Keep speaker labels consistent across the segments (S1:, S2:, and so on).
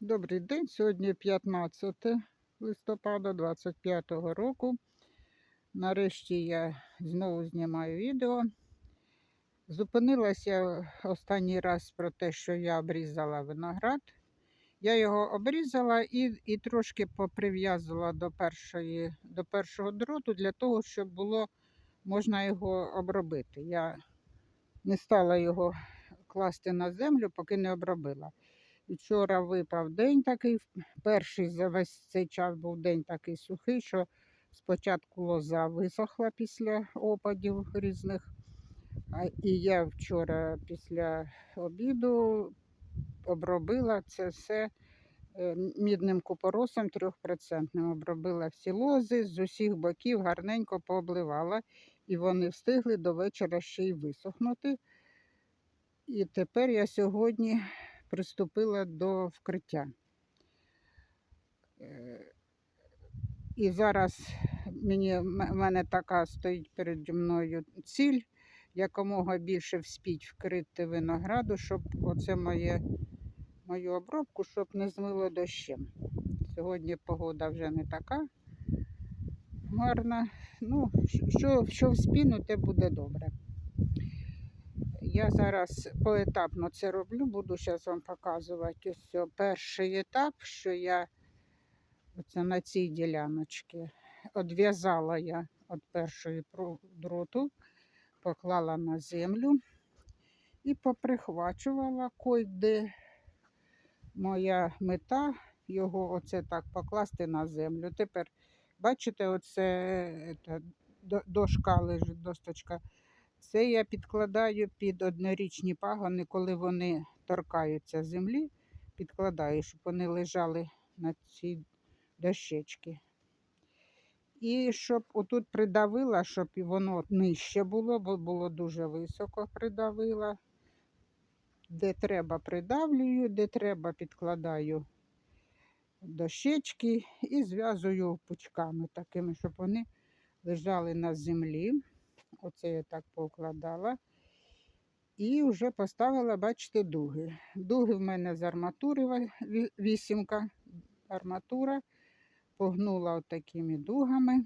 S1: Добрий день. Сьогодні 15 листопада 25 року. Нарешті я знову знімаю відео. Зупинилася останній раз про те, що я обрізала виноград. Я його обрізала і, і трошки поприв'язала до, першої, до першого дроту для того, щоб було можна його обробити. Я не стала його класти на землю, поки не обробила. Вчора випав день такий, перший за весь цей час був день такий сухий, що спочатку лоза висохла після опадів різних. А, і я вчора після обіду обробила це все е, мідним купоросом трьохпроцентним. Обробила всі лози з усіх боків, гарненько пообливала, і вони встигли до вечора ще й висохнути. І тепер я сьогодні приступила до вкриття. Е, І зараз мені, в мене така стоїть переді мною ціль якомога більше вспіть вкрити винограду, щоб оце моє, мою обробку, щоб не змило дощем. Сьогодні погода вже не така гарна. Ну, що, що вспіну, те буде добре. Я зараз поетапно це роблю, буду зараз вам показувати ось цього перший етап, що я оце на цій діляночці відв'язала я від першої дроту, поклала на землю і поприхвачувала койде моя мета його оце так покласти на землю. Тепер, бачите, оце ета, дошка лежить, досточка. Це я підкладаю під однорічні пагони, коли вони торкаються землі, підкладаю, щоб вони лежали на цій дощечці. І щоб отут придавила, щоб воно нижче було, бо було дуже високо придавила. Де треба, придавлюю, де треба, підкладаю дощечки і зв'язую пучками такими, щоб вони лежали на землі. Оце я так покладала. І вже поставила, бачите, дуги. Дуги в мене з арматури вісімка арматура. Погнула от дугами.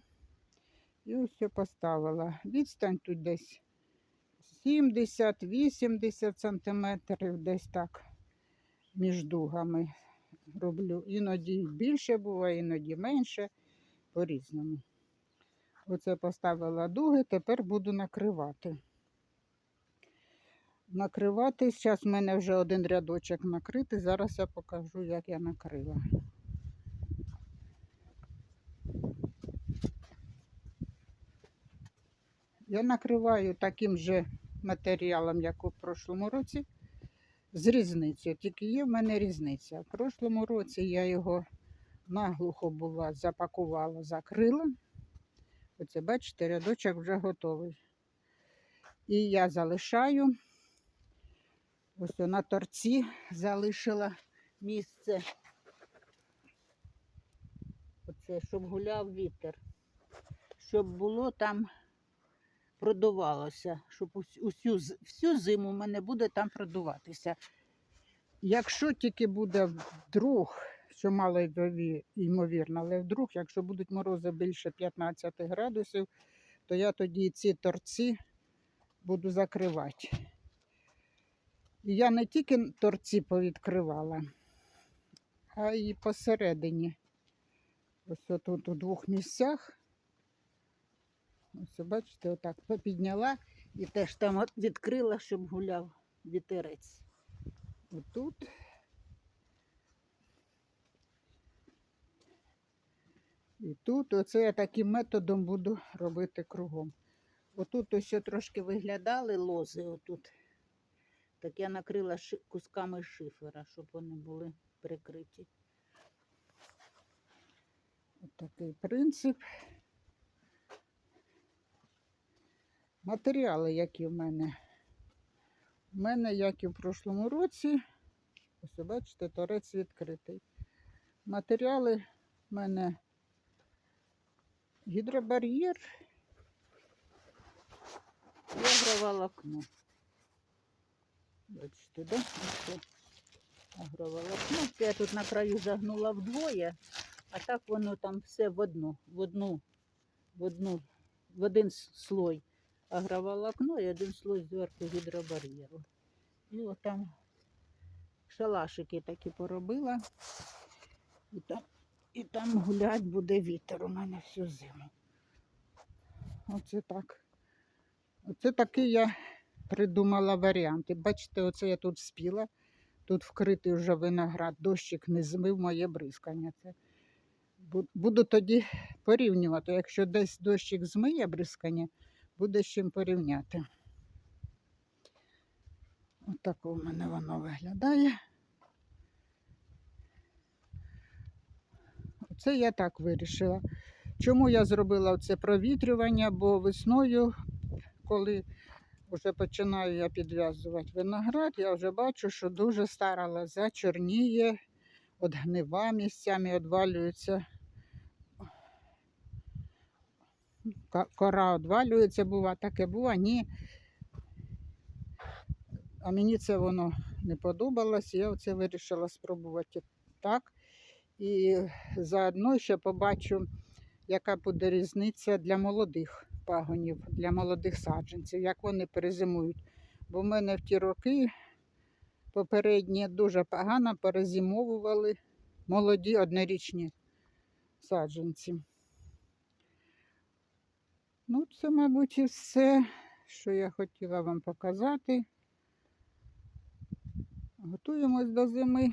S1: І ось я поставила. Відстань тут десь 70-80 сантиметрів, десь так між дугами роблю. Іноді більше буває, іноді менше, по-різному. Оце поставила дуги, тепер буду накривати. Накривати, зараз в мене вже один рядочок накритий, зараз я покажу, як я накрила. Я накриваю таким же матеріалом, як у прошлому році, з різницею. Тільки є в мене різниця. В прошлому році я його наглухо була, запакувала, закрила. Оце, бачите, рядочок вже готовий. І я залишаю, ось на торці залишила місце, оце, щоб гуляв вітер, щоб було там, продувалося, щоб усю, всю зиму в мене буде там продуватися. Якщо тільки буде вдруг що мало ймовірно, але вдруг, якщо будуть морози більше 15 градусів, то я тоді ці торці буду закривати. І я не тільки торці повідкривала, а й посередині. Ось тут у двох місцях. Ось, бачите, отак попідняла і теж там відкрила, щоб гуляв вітерець. Отут. І тут оце я таким методом буду робити кругом. Отут ось трошки виглядали лози, отут. Так я накрила ши... кусками шифера, щоб вони були прикриті. Ось такий принцип. Матеріали, які в мене. У мене, як і в прошлому році, ось бачите, торець відкритий. Матеріали в мене гідробар'єр і агроволокно. Бачите, да? Агроволокно. Це я тут на краю загнула вдвоє, а так воно там все в одну, в одну, в одну, в один слой агроволокно і один слой зверху гідробар'єру. І отам шалашики такі поробила. І там, і там гулять буде вітер у мене всю зиму. Оце так. Оце такий я придумала варіант. І бачите, оце я тут спіла. Тут вкритий вже виноград, дощик не змив моє бризкання. Це буду тоді порівнювати. Якщо десь дощик змиє бризкання, буде з чим порівняти. Отако в мене воно виглядає. Це я так вирішила. Чому я зробила це провітрювання? Бо весною, коли вже починаю я підв'язувати виноград, я вже бачу, що дуже стара лоза чорніє, от гнива місцями відвалюється. Кора відвалюється, бува, таке бува, ні. А мені це воно не подобалось, я оце вирішила спробувати так. І заодно ще побачу, яка буде різниця для молодих пагонів, для молодих саджанців, як вони перезимують. Бо в мене в ті роки попередні дуже погано перезимовували молоді однорічні саджанці. Ну, це, мабуть, і все, що я хотіла вам показати. Готуємось до зими.